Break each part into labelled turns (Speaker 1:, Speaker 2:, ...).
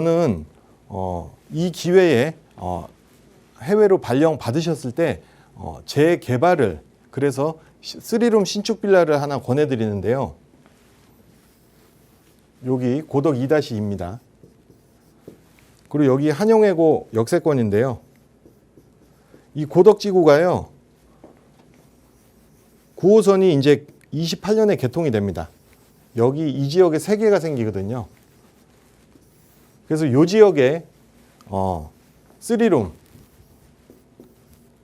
Speaker 1: 저는 어, 이 기회에 어, 해외로 발령 받으셨을 때 어, 재개발을 그래서 시- 쓰리룸 신축 빌라를 하나 권해드리는데요. 여기 고덕 2-2입니다. 그리고 여기 한영해고 역세권인데요. 이 고덕지구가요. 9호선이 이제 28년에 개통이 됩니다. 여기 이 지역에 세 개가 생기거든요. 그래서 이 지역에 어, 쓰리룸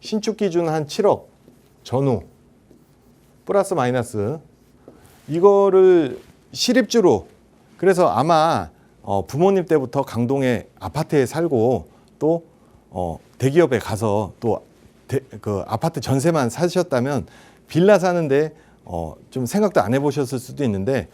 Speaker 1: 신축 기준 한 7억 전후 플러스 마이너스 이거를 실입주로 그래서 아마 어, 부모님 때부터 강동에 아파트에 살고 또 어, 대기업에 가서 또그 아파트 전세만 사셨다면 빌라 사는데 어, 좀 생각도 안 해보셨을 수도 있는데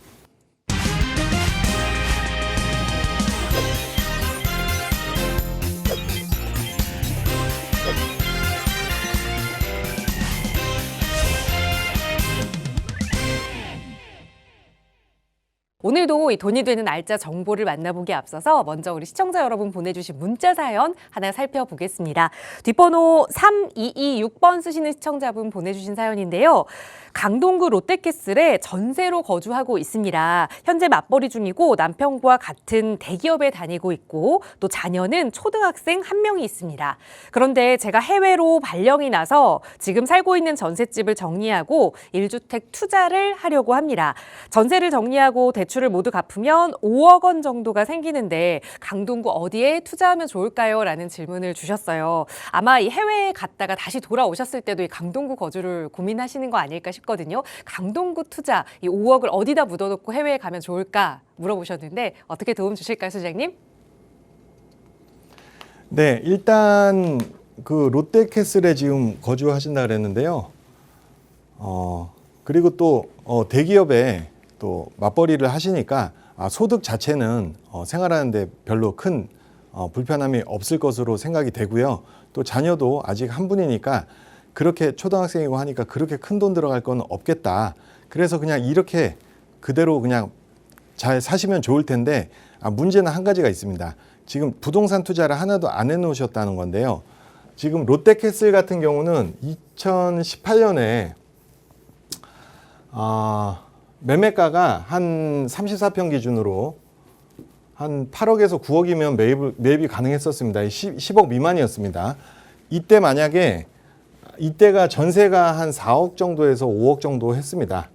Speaker 2: 오늘도 이 돈이 되는 날짜 정보를 만나보기 앞서서 먼저 우리 시청자 여러분 보내주신 문자 사연 하나 살펴보겠습니다. 뒷번호 3226번 쓰시는 시청자분 보내주신 사연인데요. 강동구 롯데캐슬에 전세로 거주하고 있습니다. 현재 맞벌이 중이고 남편과 같은 대기업에 다니고 있고 또 자녀는 초등학생 한 명이 있습니다. 그런데 제가 해외로 발령이 나서 지금 살고 있는 전셋집을 정리하고 일주택 투자를 하려고 합니다. 전세를 정리하고 대출 을 모두 갚으면 5억 원 정도가 생기는데 강동구 어디에 투자하면 좋을까요? 라는 질문을 주셨어요. 아마 이 해외에 갔다가 다시 돌아오셨을 때도 이 강동구 거주를 고민하시는 거 아닐까 싶거든요. 강동구 투자 이 5억을 어디다 묻어놓고 해외에 가면 좋을까 물어보셨는데 어떻게 도움 주실까요, 소장님?
Speaker 1: 네, 일단 그 롯데캐슬에 지금 거주하신다 그랬는데요. 어, 그리고 또 어, 대기업에 또 맞벌이를 하시니까 아, 소득 자체는 어, 생활하는데 별로 큰 어, 불편함이 없을 것으로 생각이 되고요. 또 자녀도 아직 한 분이니까 그렇게 초등학생이고 하니까 그렇게 큰 돈 들어갈 건 없겠다. 그래서 그냥 이렇게 그대로 그냥 잘 사시면 좋을 텐데 아, 문제는 한 가지가 있습니다. 지금 부동산 투자를 하나도 안 해놓으셨다는 건데요. 지금 롯데캐슬 같은 경우는 2018년에 아, 매매가가 한 34평 기준으로 한 8억에서 9억이면 매입, 매입이 가능했었습니다. 10, 10 억 미만이었습니다. 이때 만약에 이때가 전세가 한 4억 정도에서 5억 정도 했습니다.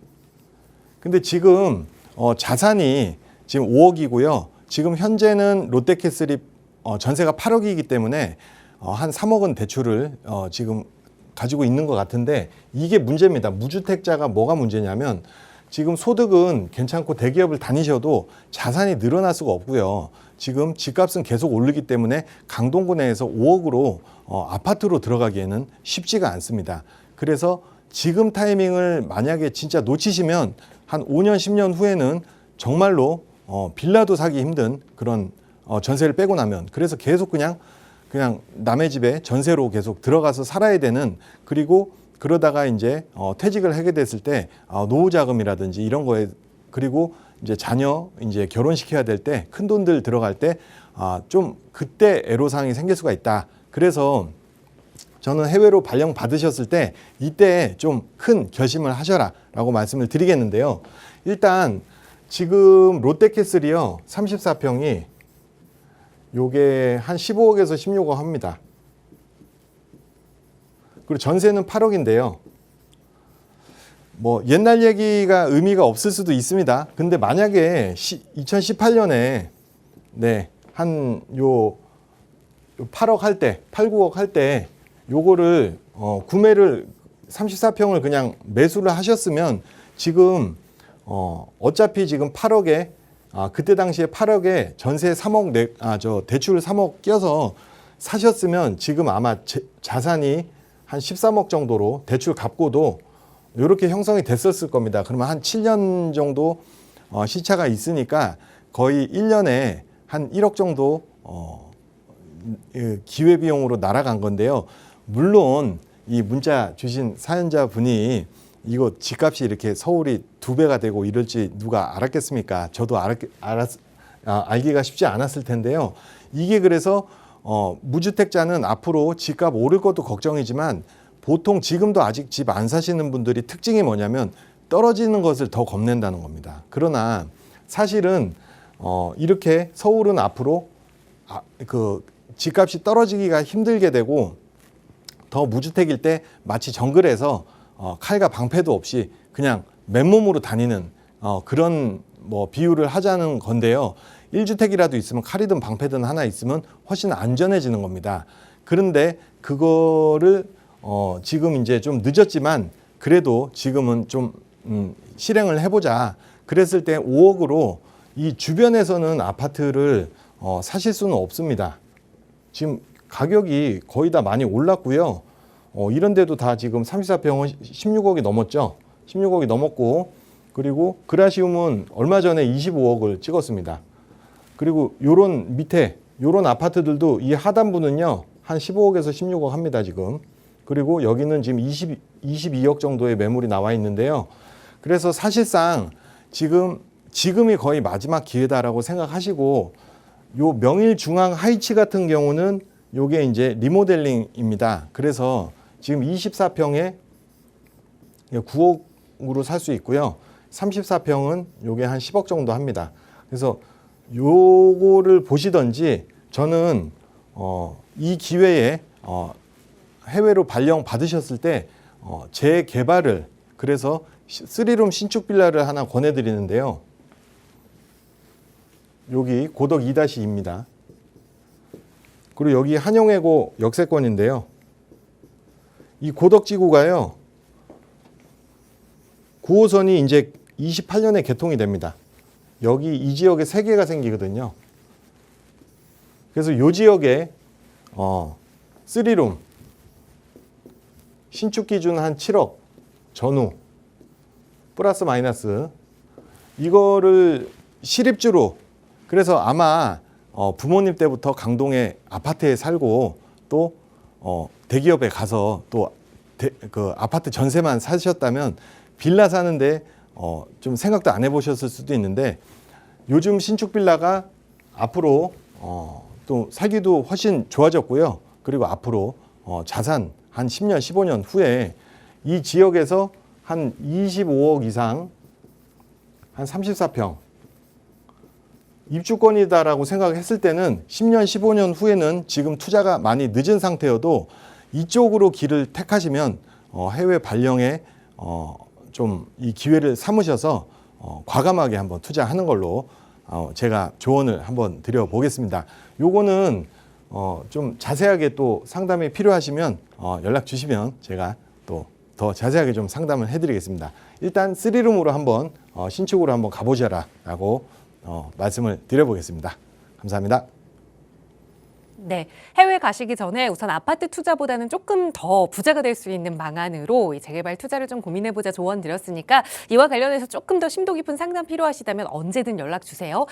Speaker 1: 근데 지금 어, 자산이 지금 5억이고요. 지금 현재는 롯데캐슬이 어, 전세가 8억이기 때문에 어, 한 3억은 대출을 어, 지금 가지고 있는 것 같은데 이게 문제입니다. 무주택자가 뭐가 문제냐면 지금 소득은 괜찮고 대기업을 다니셔도 자산이 늘어날 수가 없고요. 지금 집값은 계속 오르기 때문에 강동구 내에서 5억으로 어, 아파트로 들어가기에는 쉽지가 않습니다. 그래서 지금 타이밍을 만약에 진짜 놓치시면 한 5년, 10년 후에는 정말로 어, 빌라도 사기 힘든 그런 어, 전세를 빼고 나면 그래서 계속 그냥 그냥 남의 집에 전세로 계속 들어가서 살아야 되는 그리고 그러다가 이제 어, 퇴직을 하게 됐을 때 어, 노후 자금이라든지 이런 거에 그리고 이제 자녀 이제 결혼시켜야 될 때 큰 돈들 들어갈 때 아, 좀 그때 애로사항이 생길 수가 있다. 그래서 저는 해외로 발령 받으셨을 때 이때 좀 큰 결심을 하셔라 라고 말씀을 드리겠는데요. 일단 지금 롯데캐슬이요 34평이 요게 한 15억에서 16억 합니다. 그리고 전세는 8억인데요. 뭐 옛날 얘기가 의미가 없을 수도 있습니다. 근데 만약에 2018년에 네, 한 요 8억 할 때, 8, 9억 할 때 요거를 어, 구매를 34평을 그냥 매수를 하셨으면 지금 어, 어차피 지금 8억에 아, 그때 당시에 8억에 전세 3억 내, 아, 저 대출 3억 끼어서 사셨으면 지금 아마 제, 자산이 한 13억 정도로 대출 갚고도 이렇게 형성이 됐었을 겁니다. 그러면 한 7년 정도 어, 시차가 있으니까 거의 1년에 한 1억 정도 어, 이 기회 비용으로 날아간 건데요. 물론 이 문자 주신 사연자 분이 이거 집값이 이렇게 서울이 두 배가 되고 이럴지 누가 알았겠습니까? 저도 알았, 알았 아, 알기가 쉽지 않았을 텐데요. 이게 그래서 어, 무주택자는 앞으로 집값 오를 것도 걱정이지만 보통 지금도 아직 집 안 사시는 분들이 특징이 뭐냐면 떨어지는 것을 더 겁낸다는 겁니다. 그러나 사실은 어, 이렇게 서울은 앞으로 아, 그 집값이 떨어지기가 힘들게 되고 더 무주택일 때 마치 정글에서 어, 칼과 방패도 없이 그냥 맨몸으로 다니는 어, 그런 뭐 비유를 하자는 건데요. 1주택이라도 있으면 칼이든 방패든 하나 있으면 훨씬 안전해지는 겁니다. 그런데 그거를 어, 지금 이제 좀 늦었지만 그래도 지금은 좀 음, 실행을 해보자. 그랬을 때 5억으로 이 주변에서는 아파트를 어, 사실 수는 없습니다. 지금 가격이 거의 다 많이 올랐고요. 어, 이런 데도 다 지금 34평은 16억이 넘었죠. 16억이 넘었고 그리고 그라시움은 얼마 전에 25억을 찍었습니다. 그리고 요런 밑에 요런 아파트들도 이 하단부는요. 한 15억에서 16억 합니다, 지금. 그리고 여기는 지금 20, 22억 정도의 매물이 나와 있는데요. 그래서 사실상 지금 지금이 거의 마지막 기회다라고 생각하시고 요 명일 중앙 하이치 같은 경우는 요게 이제 리모델링입니다. 그래서 지금 24평에 9억으로 살 수 있고요. 34평은 요게 한 10억 정도 합니다. 그래서 요거를 보시던지 저는 어, 이 기회에 어, 해외로 발령 받으셨을 때 어, 재개발을 그래서 시- 쓰리룸 신축 빌라를 하나 권해드리는데요. 여기 고덕 2-2입니다. 그리고 여기 한영해고 역세권인데요. 이 고덕지구가요. 9호선이 이제 28년에 개통이 됩니다. 여기 이 지역에 세 개가 생기거든요. 그래서 이 지역에 어, 쓰리룸 신축 기준 한 7억 전후 플러스 마이너스 이거를 시립주로 그래서 아마 어, 부모님 때부터 강동에 아파트에 살고 또 어, 대기업에 가서 또그 아파트 전세만 사셨다면 빌라 사는데 어, 좀 생각도 안 해보셨을 수도 있는데 요즘 신축 빌라가 앞으로 어, 또 살기도 훨씬 좋아졌고요. 그리고 앞으로 어, 자산 한 10년, 15년 후에 이 지역에서 한 25억 이상 한 34평 입주권이다라고 생각했을 때는 10년, 15년 후에는 지금 투자가 많이 늦은 상태여도 이쪽으로 길을 택하시면 어, 해외 발령에 어, 좀 이 기회를 삼으셔서 어, 과감하게 한번 투자하는 걸로 어, 제가 조언을 한번 드려보겠습니다. 요거는 어, 좀 자세하게 또 상담이 필요하시면 어, 연락 주시면 제가 또 더 자세하게 좀 상담을 해드리겠습니다. 일단 쓰리룸으로 한번 어, 신축으로 한번 가보자라고 어, 말씀을 드려보겠습니다. 감사합니다.
Speaker 2: 네, 해외 가시기 전에 우선 아파트 투자보다는 조금 더 부자가 될 수 있는 방안으로 이 재개발 투자를 좀 고민해보자 조언 드렸으니까 이와 관련해서 조금 더 심도 깊은 상담 필요하시다면 언제든 연락 주세요.